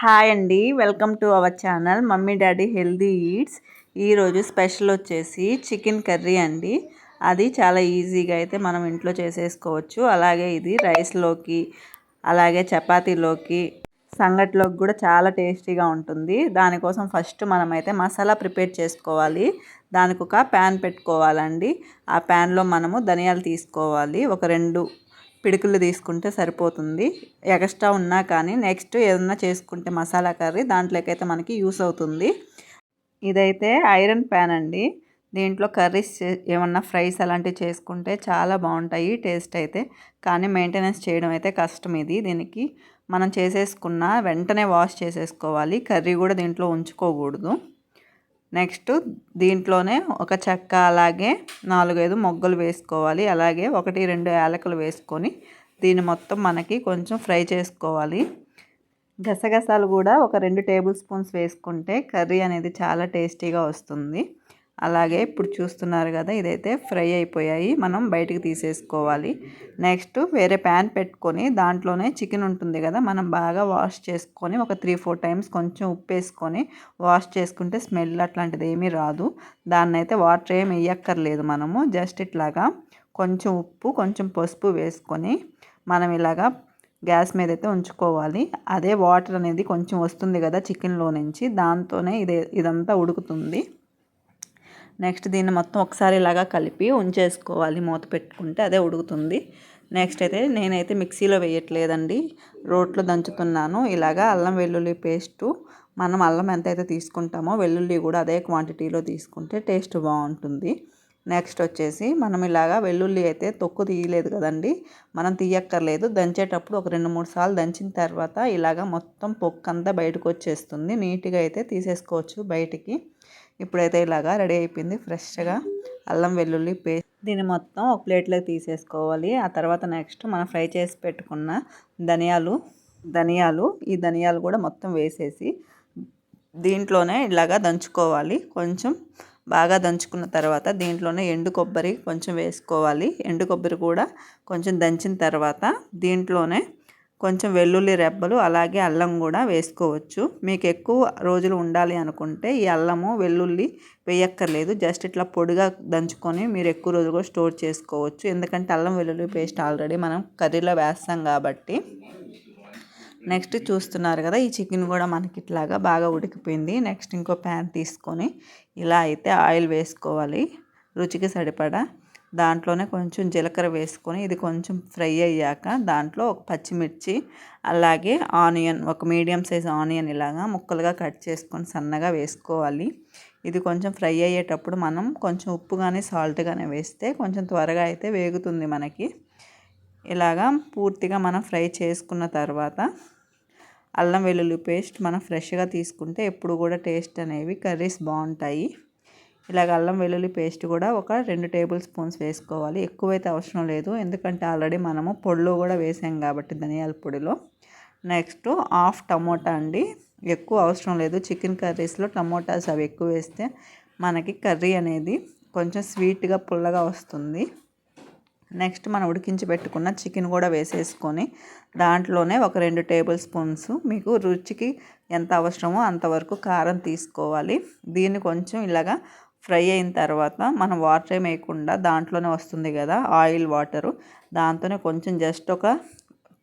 Hi అండి. Welcome to our channel mummy daddy healthy eats. ఈరోజు special వచ్చేసి chicken curry అండి. అది చాలా ఈజీగా అయితే మనం ఇంట్లో చేసేసుకోవచ్చు. అలాగే ఇది రైస్లోకి అలాగే చపాతీలోకి సంగట్లోకి కూడా చాలా టేస్టీగా ఉంటుంది. దానికోసం ఫస్ట్ మనమైతే మసాలా ప్రిపేర్ చేసుకోవాలి. దానికి ఒక ప్యాన్ పెట్టుకోవాలండి. ఆ ప్యాన్లో మనము ధనియాలు తీసుకోవాలి. ఒక రెండు పిడుకులు తీసుకుంటే సరిపోతుంది. ఎక్స్ట్రా ఉన్నా కానీ నెక్స్ట్ ఏదన్నా చేసుకుంటే మసాలా కర్రీ దాంట్లోకైతే మనకి యూస్ అవుతుంది. ఇదైతే ఐరన్ ప్యాన్ అండి. దీంట్లో కర్రీస్ ఏమన్నా ఫ్రైస్ అలాంటివి చేసుకుంటే చాలా బాగుంటాయి టేస్ట్ అయితే. కానీ మెయింటెనెన్స్ చేయడం అయితే కష్టం ఇది. దీనికి మనం చేసేసుకున్న వెంటనే వాష్ చేసేసుకోవాలి. కర్రీ కూడా దీంట్లో ఉంచుకోకూడదు. నెక్స్ట్ దీంట్లోనే ఒక చెక్క అలాగే నాలుగైదు మొగ్గలు వేసుకోవాలి. అలాగే ఒకటి రెండు యాలకులు వేసుకొని దీన్ని మొత్తం మనకి కొంచెం ఫ్రై చేసుకోవాలి. గసగసాలు కూడా ఒక రెండు టేబుల్ స్పూన్స్ వేసుకుంటే కర్రీ అనేది చాలా టేస్టీగా వస్తుంది. అలాగే ఇప్పుడు చూస్తున్నారు కదా ఇదైతే ఫ్రై అయిపోయాయి. మనం బయటికి తీసేసుకోవాలి. నెక్స్ట్ వేరే ప్యాన్ పెట్టుకొని దాంట్లోనే చికెన్ ఉంటుంది కదా మనం బాగా వాష్ చేసుకొని ఒక త్రీ ఫోర్ టైమ్స్ కొంచెం ఉప్పు వేసుకొని వాష్ చేసుకుంటే స్మెల్ అట్లాంటిది ఏమీ రాదు. దాన్ని అయితే వాటర్ ఏమి వేయక్కర్లేదు మనము. జస్ట్ ఇట్లాగా కొంచెం ఉప్పు కొంచెం పసుపు వేసుకొని మనం ఇలాగా గ్యాస్ మీద అయితే ఉంచుకోవాలి. అదే వాటర్ అనేది కొంచెం వస్తుంది కదా చికెన్లో నుంచి. దాంతోనే ఇదే ఇదంతా ఉడుకుతుంది. నెక్స్ట్ దీన్ని మొత్తం ఒకసారి ఇలాగా కలిపి ఉంచేసుకోవాలి. మూత పెట్టుకుంటే అదే ఉడుకుతుంది. నెక్స్ట్ అయితే నేనైతే మిక్సీలో వేయట్లేదండి. రోట్లో దంచుతున్నాను. ఇలాగా అల్లం వెల్లుల్లి పేస్టు మనం అల్లం ఎంత అయితే తీసుకుంటామో వెల్లుల్లి కూడా అదే క్వాంటిటీలో తీసుకుంటే టేస్ట్ బాగుంటుంది. నెక్స్ట్ వచ్చేసి మనం ఇలాగా వెల్లుల్లి అయితే తొక్కు తీయలేదు కదండి. మనం తీయక్కర్లేదు. దంచేటప్పుడు ఒక రెండు మూడు సార్లు దంచిన తర్వాత ఇలాగ మొత్తం పొక్కంతా బయటకు వచ్చేస్తుంది. నీట్గా అయితే తీసేసుకోవచ్చు బయటికి. ఇప్పుడైతే ఇలాగా రెడీ అయిపోయింది ఫ్రెష్గా. అల్లం వెల్లుల్లి పేస్ట్. దీన్ని మొత్తం ఒక ప్లేట్లోకి తీసేసుకోవాలి. ఆ తర్వాత నెక్స్ట్ మనం ఫ్రై చేసి పెట్టుకున్న ధనియాలు ధనియాలు ఈ ధనియాలు కూడా మొత్తం వేసేసి దీంట్లోనే ఇలాగా దంచుకోవాలి. కొంచెం బాగా దంచుకున్న తర్వాత దీంట్లోనే ఎండు కొబ్బరి కొంచెం వేసుకోవాలి. ఎండు కొబ్బరి కూడా కొంచెం దంచిన తర్వాత దీంట్లోనే కొంచెం వెల్లుల్లి రెబ్బలు అలాగే అల్లం కూడా వేసుకోవచ్చు. మీకు ఎక్కువ రోజులు ఉండాలి అనుకుంటే ఈ అల్లము వెల్లుల్లి వేయక్కర్లేదు. జస్ట్ ఇట్లా పొడిగా దంచుకొని మీరు ఎక్కువ రోజులు కూడా స్టోర్ చేసుకోవచ్చు. ఎందుకంటే అల్లం వెల్లుల్లి పేస్ట్ ఆల్రెడీ మనం కర్రీలో వేస్తాం కాబట్టి. నెక్స్ట్ చూస్తున్నారు కదా ఈ చికెన్ కూడా మనకి ఇట్లాగా బాగా ఉడికిపోయింది. నెక్స్ట్ ఇంకో ప్యాన్ తీసుకొని ఇలా అయితే ఆయిల్ వేసుకోవాలి. రుచికి సరిపడా దాంట్లోనే కొంచెం జీలకర్ర వేసుకొని ఇది కొంచెం ఫ్రై అయ్యాక దాంట్లో ఒక పచ్చిమిర్చి అలాగే ఆనియన్ ఒక మీడియం సైజ్ ఆనియన్ ఇలాగా ముక్కలుగా కట్ చేసుకొని సన్నగా వేసుకోవాలి. ఇది కొంచెం ఫ్రై అయ్యేటప్పుడు మనం కొంచెం ఉప్పు కానీ సాల్ట్ కానీ వేస్తే కొంచెం త్వరగా అయితే వేగుతుంది మనకి. ఇలాగా పూర్తిగా మనం ఫ్రై చేసుకున్న తర్వాత అల్లం వెల్లుల్లి పేస్ట్ మనం ఫ్రెష్గా తీసుకుంటే ఎప్పుడు కూడా టేస్ట్ అనేవి కర్రీస్ బాగుంటాయి. ఇలాగ అల్లం వెల్లుల్లి పేస్ట్ కూడా ఒక రెండు టేబుల్ స్పూన్స్ వేసుకోవాలి. ఎక్కువైతే అవసరం లేదు. ఎందుకంటే ఆల్రెడీ మనము పొడిలో కూడా వేసాం కాబట్టి ధనియాల పొడిలో. నెక్స్ట్ హాఫ్ టమోటా అండి. ఎక్కువ అవసరం లేదు. చికెన్ కర్రీస్లో టమోటాస్ అవి ఎక్కువ వేస్తే మనకి కర్రీ అనేది కొంచెం స్వీట్గా పుల్లగా వస్తుంది. నెక్స్ట్ మనం ఉడికించి పెట్టుకున్న చికెన్ కూడా వేసేసుకొని దాంట్లోనే ఒక రెండు టేబుల్ స్పూన్స్ మీకు రుచికి ఎంత అవసరమో అంతవరకు కారం తీసుకోవాలి. దీన్ని కొంచెం ఇలాగా ఫ్రై అయిన తర్వాత మనం వాటర్ ఏం వేయకుండా దాంట్లోనే వస్తుంది కదా ఆయిల్ వాటరు. దాంతోనే కొంచెం జస్ట్ ఒక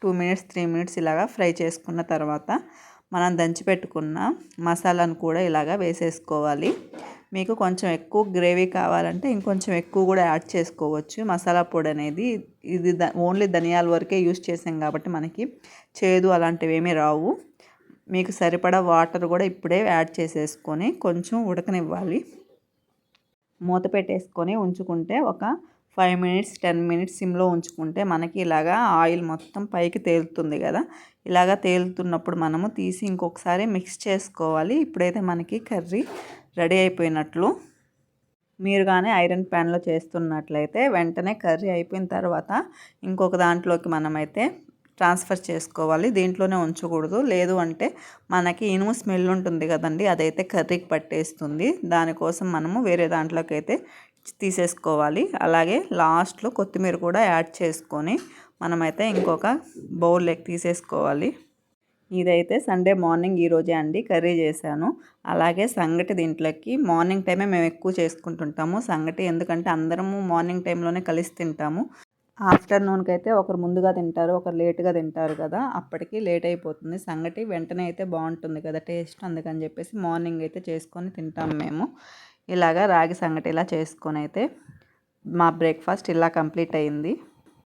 టూ మినిట్స్ త్రీ మినిట్స్ ఇలాగా ఫ్రై చేసుకున్న తర్వాత మనం దంచి పెట్టుకున్న మసాలాను కూడా ఇలాగా వేసేసుకోవాలి. మీకు కొంచెం ఎక్కువ గ్రేవీ కావాలంటే ఇంకొంచెం ఎక్కువ కూడా యాడ్ చేసుకోవచ్చు. మసాలా పొడి అనేది ఇది ద ఓన్లీ ధనియాల వరకే యూస్ చేసాం కాబట్టి మనకి చేదు అలాంటివి ఏమీ రావు. మీకు సరిపడా వాటర్ కూడా ఇప్పుడే యాడ్ చేసేసుకొని కొంచెం ఉడకనివ్వాలి. మూత పెట్టేసుకొని ఉంచుకుంటే ఒక ఫైవ్ మినిట్స్ టెన్ మినిట్స్ సిమ్లో ఉంచుకుంటే మనకి ఇలాగా ఆయిల్ మొత్తం పైకి తేలుతుంది కదా. ఇలాగా తేలుతున్నప్పుడు మనము తీసి ఇంకొకసారి మిక్స్ చేసుకోవాలి. ఇప్పుడైతే మనకి కర్రీ రెడీ అయిపోయినట్లు. మీరు కానీ ఐరన్ ప్యాన్లో చేస్తున్నట్లయితే వెంటనే కర్రీ అయిపోయిన తర్వాత ఇంకొక దాంట్లోకి మనమైతే ట్రాన్స్ఫర్ చేసుకోవాలి దీంట్లోనే ఉంచకూడదు. లేదు అంటే మనకి ఇనుము స్మెల్ ఉంటుంది కదండి అదైతే కర్రీకి పట్టేస్తుంది. దానికోసం మనము వేరే దాంట్లోకి అయితే తీసేసుకోవాలి. అలాగే లాస్ట్లో కొత్తిమీర కూడా యాడ్ చేసుకొని మనమైతే ఇంకొక బౌల్ బౌల్లోకి తీసేసుకోవాలి. ఇదైతే సండే మార్నింగ్ ఈరోజే అండి కర్రీ చేశాను. అలాగే సంగటి దీంట్లోకి మార్నింగ్ టైమే మేము ఎక్కువ చేసుకుంటుంటాము. సంగటి ఎందుకంటే అందరము మార్నింగ్ టైంలోనే కలిసి తింటాము. ఆఫ్టర్నూన్కి అయితే ఒకరు ముందుగా తింటారు ఒకరు లేట్గా తింటారు కదా అప్పటికి లేట్ అయిపోతుంది. సంగటి వెంటనే అయితే బాగుంటుంది కదా టేస్ట్. అందుకని చెప్పేసి మార్నింగ్ అయితే చేసుకొని తింటాం మేము. ఇలాగా రాగి సంగటి ఇలా చేసుకొని అయితే మా బ్రేక్ఫాస్ట్ ఇలా కంప్లీట్ అయింది.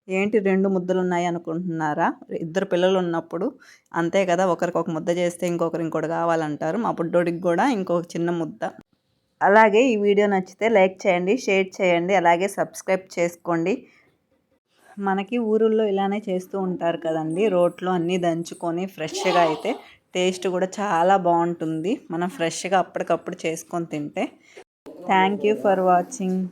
ఏంటి రెండు ముద్దలు ఉన్నాయి అనుకుంటున్నారా? ఇద్దరు పిల్లలు ఉన్నప్పుడు అంతే కదా ఒకరికి ఒక ముద్ద చేస్తే ఇంకొకరు ఇంకోటి కావాలంటారు. మా బుడ్డోడికి కూడా ఇంకొక చిన్న ముద్ద. అలాగే ఈ వీడియో నచ్చితే లైక్ చేయండి షేర్ చేయండి అలాగే సబ్స్క్రైబ్ చేసుకోండి. మనకి ఊరుల్లో ఇలానే చేస్తూ ఉంటారు కదండి. రోట్లో అన్నీ దంచుకొని ఫ్రెష్గా అయితే టేస్ట్ కూడా చాలా బాగుంటుంది. మనం ఫ్రెష్గా అప్పటికప్పుడు చేసుకొని తింటే. Thank you for watching.